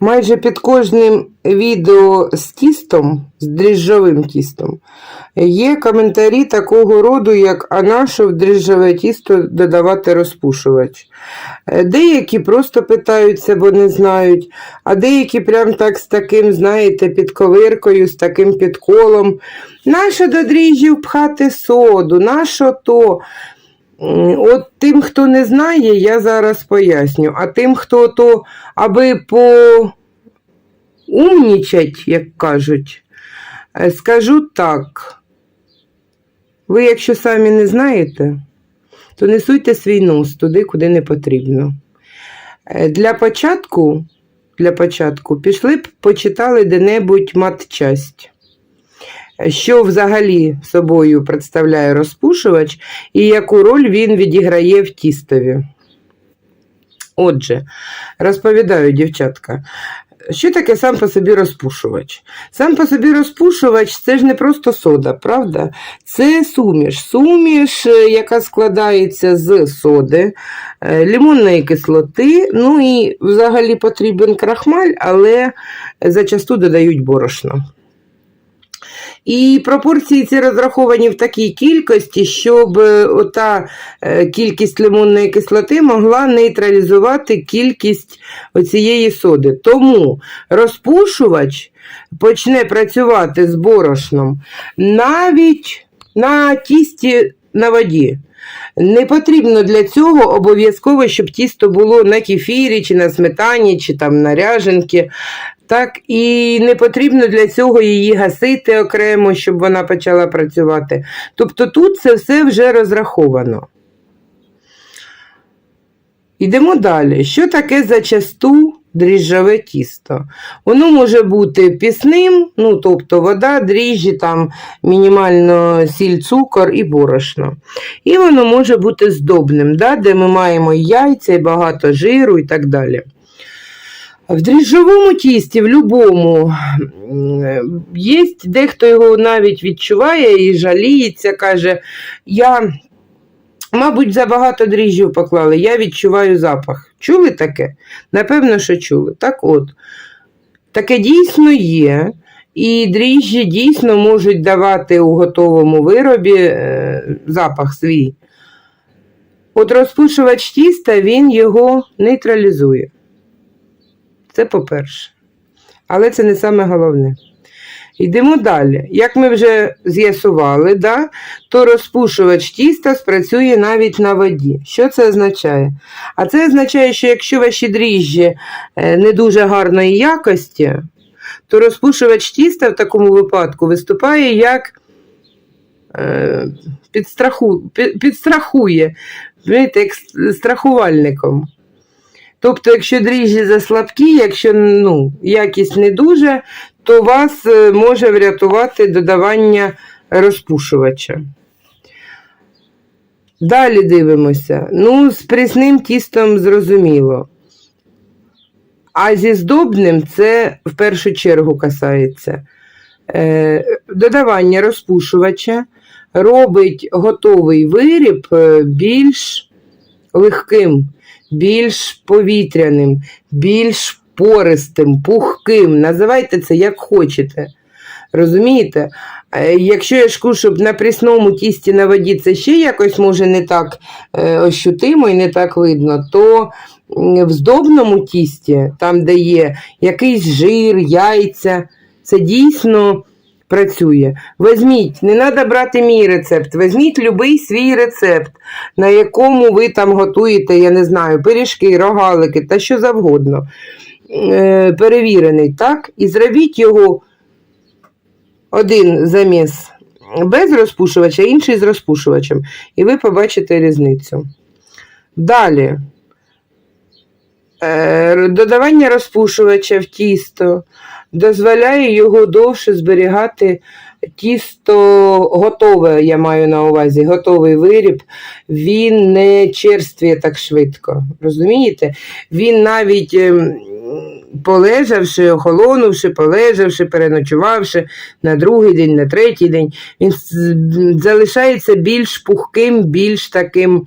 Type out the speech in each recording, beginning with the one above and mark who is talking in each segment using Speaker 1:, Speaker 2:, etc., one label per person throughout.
Speaker 1: Майже під кожним відео з тістом, з дріжджовим тістом, є коментарі такого роду, як а на тісто додавати розпушувач. Е, Деякі просто питаються, бо не знають, а деякі прям так з таким, знаєте, підковиркою, з таким підколом. Нащо до дріжджів пхати соду? Нащо то? От тим, хто не знає, я зараз поясню. А тим, хто то, аби поумнічать, як кажуть, е, скажу так. Ви, якщо самі не знаєте, то не суйте свій нос туди, куди не потрібно. Е, Для початку, для початку пішли б, почитали де-небудь матчасть що взагалі собою представляє розпушувач і яку роль він відіграє в тістові. Отже, розповідаю, дівчатка, що таке сам по собі розпушувач? Сам по собі розпушувач це ж не просто сода, правда? Це суміш. Суміш, е, яка складається з соди, е, лимонної кислоти, ну і взагалі потрібен крахмаль, але зачасту додають борошно. І пропорції ці розраховані в такій кількості, щоб е, ота е, кількість лимонної кислоти могла нейтралізувати кількість оцієї соди. Тому розпушувач почне працювати з борошном навіть на тісті на воді. Не потрібно для цього обов'язково, щоб тісто було на кефірі, чи на сметані, чи там на ряженки. Так, і не потрібно для цього її гасити окремо, щоб вона почала працювати. Тобто тут це все вже розраховано. Йдемо далі. Що таке зачасту дріжджове тісто? Воно може бути пісним, ну, тобто вода, дріжджі, там мінімально сіль, цукор і борошно. І воно може бути здобним, да, де ми маємо яйця, і багато жиру і так далі. В дріжджовому тісті, в м, є дехто його навіть відчуває і жаліється, каже, я, мабуть, забагато дріжджів поклали, я відчуваю запах. Чули таке? Напевно, що чули. Так от, таке дійсно є, і дріжджі дійсно можуть давати у готовому виробі е, запах свій. От розпушувач тіста, він його нейтралізує. Це по-перше. Але це не саме головне. Йдемо далі. Як ми вже з'ясували, да, то розпушувач тіста спрацює навіть на воді. Що це означає? А це означає, що якщо ваші дріжджі е, не дуже гарної якості, то розпушувач тіста в такому випадку виступає як е, підстраху, підстрахує, як страхувальником. Тобто, якщо дріжджі заслабкі, якщо ну, якість не дуже, то вас е, може врятувати додавання розпушувача. Далі дивимося. Ну, з прісним тістом зрозуміло. А зі здобним це в першу чергу касається. Е, додавання розпушувача робить готовий виріб е, більш легким, більш повітряним, більш пористим, пухким. Називайте це як хочете. Розумієте? Е, Якщо я кажу, щоб на прісному тісті на воді це ще якось може не так е, ощутимо і не так видно, то в здобному тісті, там, де є якийсь жир, яйця, це дійсно працює. Візьміть, не треба брати мій рецепт, візьміть будь-який свій рецепт, на якому ви там готуєте, я не знаю, пиріжки, рогалики та що завгодно. Е, перевірений, так? І зробіть його один заміс без розпушувача, інший з розпушувачем. І ви побачите різницю. Далі. Е, Додавання розпушувача в тісто дозволяє його довше зберігати тісто готове, я маю на увазі, готовий виріб, він не черствіє так швидко. Розумієте? Він навіть ем, полежавши, охолонувши, полежавши, переночувавши на другий день, на третій день, він залишається більш пухким, більш таким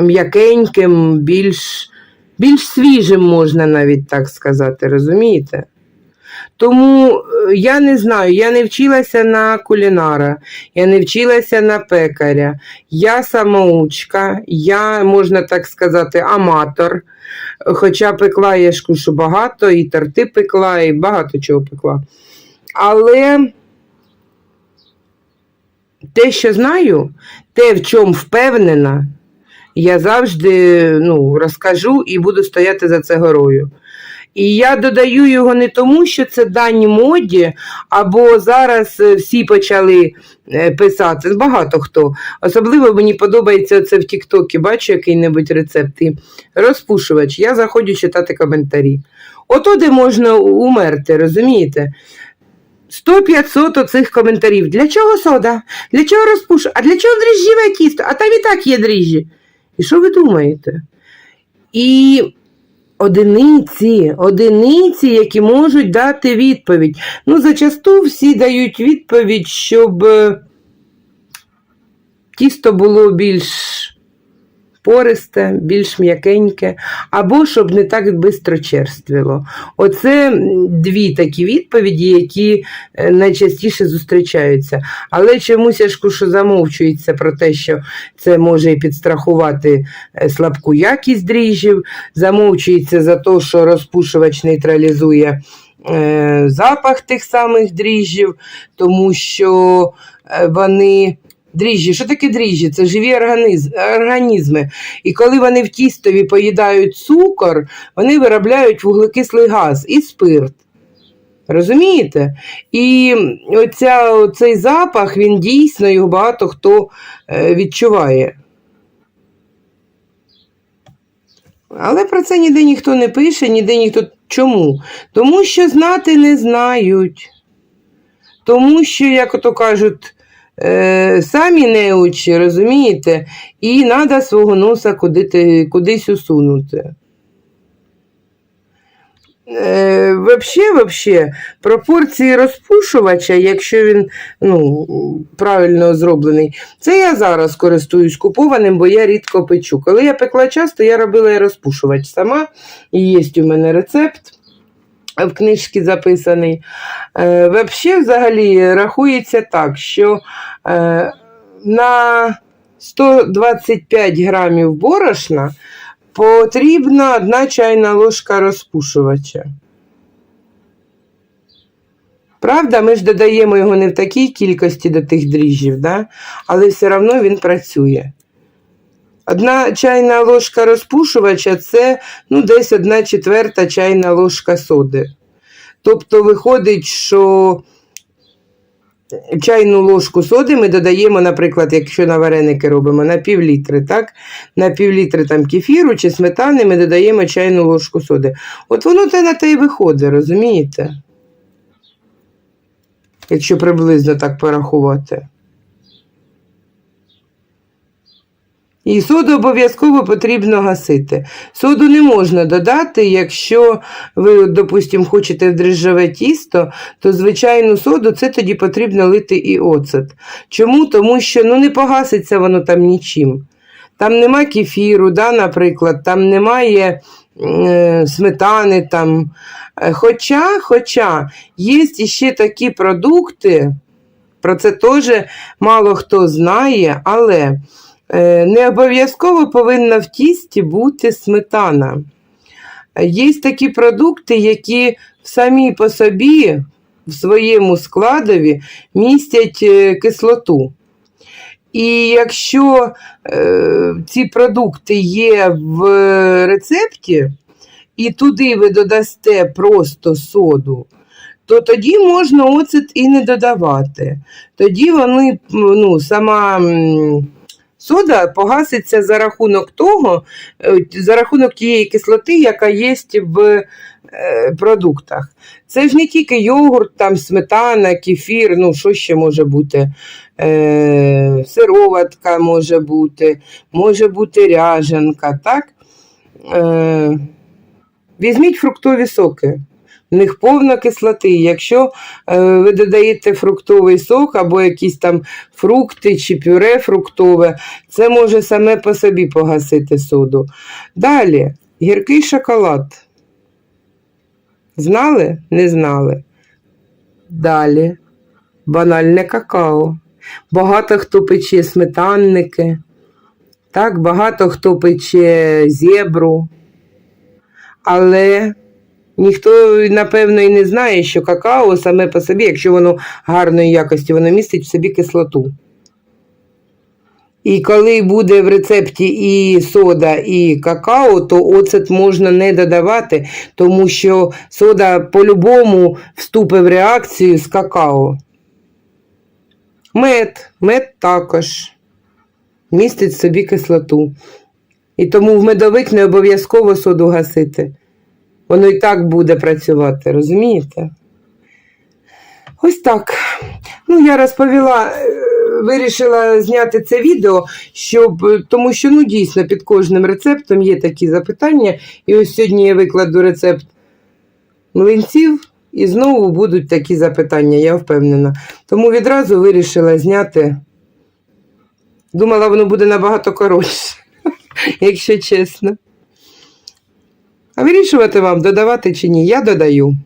Speaker 1: м'якеньким, більш, більш свіжим, можна навіть так сказати, розумієте? Тому е, я не знаю, я не вчилася на кулінара, я не вчилася на пекаря, я самоучка, я, можна так сказати, аматор. Хоча пекла я ж багато, і торти пекла, і багато чого пекла. Але те, що знаю, те, в чому впевнена, я завжди ну, розкажу і буду стояти за це горою. І я додаю його не тому, що це дані моді, або зараз е, всі почали е, писати. Багато хто. Особливо мені подобається це в Тіктокі. Бачу який-небудь рецепт. І розпушувач. Я заходжу читати коментарі. Ото де можна умерти, розумієте? 100-500 оцих коментарів. Для чого сода? Для чого розпуш? А для чого дріжджіве тісто? А там і так є дріжджі. І що ви думаєте? І одиниці, одиниці, які можуть дати відповідь. Ну, зачасту всі дають відповідь, щоб е, тісто було більш пористе, більш м'якеньке, або щоб не так швидко черствіло. Оце дві такі відповіді, які е, найчастіше зустрічаються. Але чомусь я кушу замовчується про те, що це може і підстрахувати е, слабку якість дріжджів, замовчується за те, що розпушувач нейтралізує е, запах тих самих дріжджів, тому що вони. Дріжджі, що таке дріжджі? Це живі організ... організми. І коли вони в тістові поїдають цукор, вони виробляють вуглекислий газ і спирт. Розумієте? І оця, оцей запах, він дійсно його багато хто е, відчуває. Але про це ніде ніхто не пише, ніде ніхто. Чому? Тому що знати не знають. Тому що, як ото кажуть, е, самі неучі, розумієте, і треба свого носа куди, кудись усунути. Е, вообще, вообще, пропорції розпушувача, якщо він ну, правильно зроблений, це я зараз користуюсь купованим, бо я рідко печу. Коли я пекла часто, я робила і розпушувач сама, і є у мене рецепт в книжці записаний. Е, вообще, взагалі, рахується так, що е, на 125 грамів борошна потрібна одна чайна ложка розпушувача. Правда, ми ж додаємо його не в такій кількості до тих дріжджів, да? але все одно він працює. Одна чайна ложка розпушувача це ну, десь одна четверта чайна ложка соди. Тобто виходить, що чайну ложку соди ми додаємо, наприклад, якщо на вареники робимо на пів літри, так? На пів літри там кефіру чи сметани ми додаємо чайну ложку соди. От воно те на те й виходить, розумієте? Якщо приблизно так порахувати. І соду обов'язково потрібно гасити. Соду не можна додати, якщо ви, допустимо, хочете в дріжджове тісто, то звичайну соду це тоді потрібно лити і оцет. Чому? Тому що ну, не погаситься воно там нічим. Там нема кефіру, да, наприклад, там немає е, сметани. Там. Е, Хоча, хоча є ще такі продукти, про це теж мало хто знає, але. Е, Не обов'язково повинна в тісті бути сметана. Є такі продукти, які самі по собі в своєму складові містять е, кислоту. І якщо е, ці продукти є в рецепті, і туди ви додасте просто соду, то тоді можна оцет і не додавати. Тоді вони, ну, сама. Сода погаситься за рахунок того, е, за рахунок тієї кислоти, яка є в е, продуктах. Це ж не тільки йогурт, там сметана, кефір, ну що ще може бути? Е, сироватка може бути, може бути ряженка, так? Е, візьміть фруктові соки. В них повна кислоти. Якщо е, ви додаєте фруктовий сок або якісь там фрукти чи пюре фруктове, це може саме по собі погасити соду. Далі, гіркий шоколад. Знали? Не знали. Далі. Банальне какао. Багато хто пече сметанники. Так, багато хто пече зебру. Але ніхто, напевно, і не знає, що какао саме по собі, якщо воно гарної якості, воно містить в собі кислоту. І коли буде в рецепті і сода, і какао, то оцет можна не додавати, тому що сода по-любому вступить в реакцію з какао. Мед, мед також містить в собі кислоту. І тому в медовик не обов'язково соду гасити. Воно і так буде працювати, розумієте? Ось так. Ну, я розповіла, е, вирішила зняти це відео, щоб, е, тому що ну, дійсно під кожним рецептом є такі запитання. І ось сьогодні я викладу рецепт млинців, і знову будуть такі запитання, я впевнена. Тому відразу вирішила зняти. Думала, воно буде набагато коротше, якщо чесно. А вирішувати вам, додавати чи ні, я додаю.